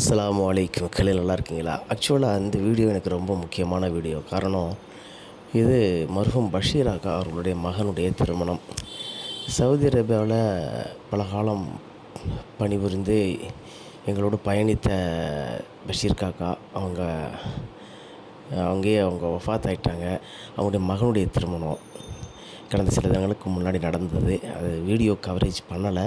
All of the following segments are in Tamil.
அஸ்லாம் அலைக்கும். மக்களே நல்லா இருக்கீங்களா ஆக்சுவலாக இந்த வீடியோ எனக்கு ரொம்ப முக்கியமான வீடியோ. காரணம் இது மருகும் பஷீர் அக்கா அவர்களுடைய மகனுடைய திருமணம். சவுதி அரேபியாவில் பல காலம் பணிபுரிந்து எங்களோடு பயணித்த பஷீர் காக்கா அவங்க அங்கேயே அவங்க வஃபாத் ஆகிட்டாங்க அவங்களுடைய மகனுடைய திருமணம் கடந்த சில தினங்களுக்கு முன்னாடி நடந்தது. அது வீடியோ கவரேஜ் பண்ணலை.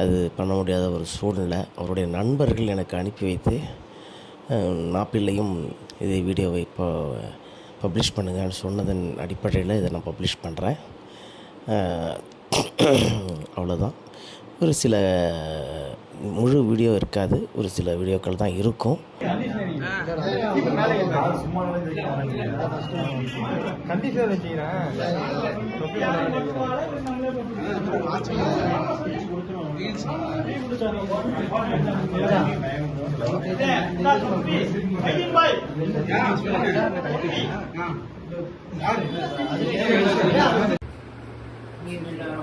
அது பண்ண முடியாத ஒரு சூழ்நிலை. அவருடைய நண்பர்கள் எனக்கு அனுப்பி வைத்து நாப்பிள்ளையும் இதை வீடியோவை இப்போ பப்ளிஷ் பண்ணுங்கன்னு சொன்னதன் அடிப்படையில் இதை நான் பப்ளிஷ் பண்ணுறேன் அவ்வளோதான் ஒரு சில முழு வீடியோ இருக்காது. ஒரு சில வீடியோக்கள் தான் இருக்கும்.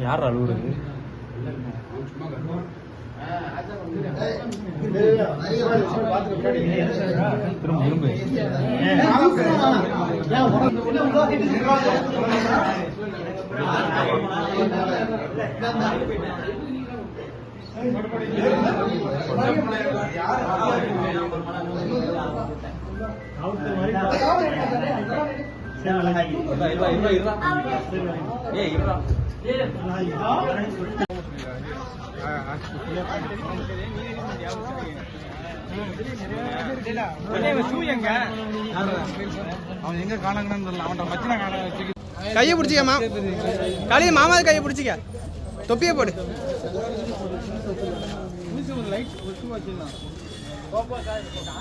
யார் அழுகுறது திரும்ப திரும்ப அவன் எங்க காணாங்கன்னு தெரியல அவன்கிட்ட மச்சின காண கையை பிடிச்சிக்க மா. காலையில மாமா கையை பிடிச்சிக்க. தொப்பியை போடு.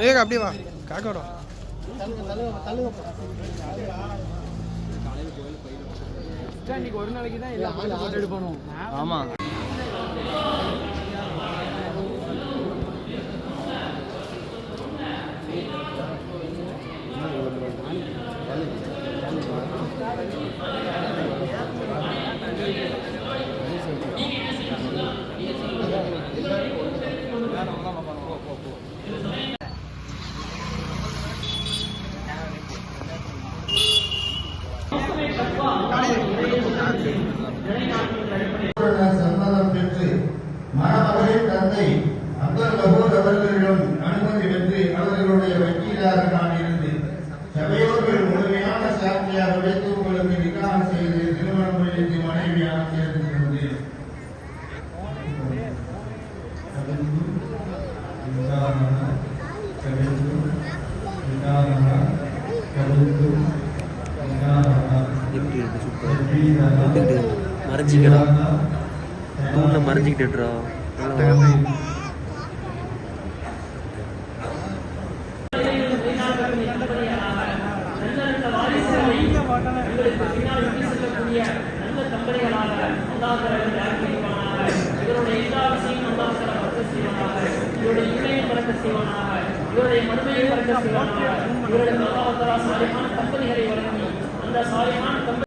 ஏக அப்படியே வா. காக்க வரும் ஆமா. அவர்களிடம் அனுமதி பெற்று அவர்களுடைய வக்கீலாக நான் இருந்து சபையோர்கள் முழுமையான சாட்சியாக வைத்து உங்களுக்கு நிக்காக செய்து திருமணம் முடித்து மனைவியாக சேர்ந்து கொண்டேன் எப்படி இருக்கு சூப்பர் மறைஞ்சிக்கடா தூண்ல மறைஞ்சிக்கிட்டுடா இவருடைய மறுமையை பறக்க செய்வானாக இவருடைய தம்பதிகளை வழங்கி அந்த சாலையான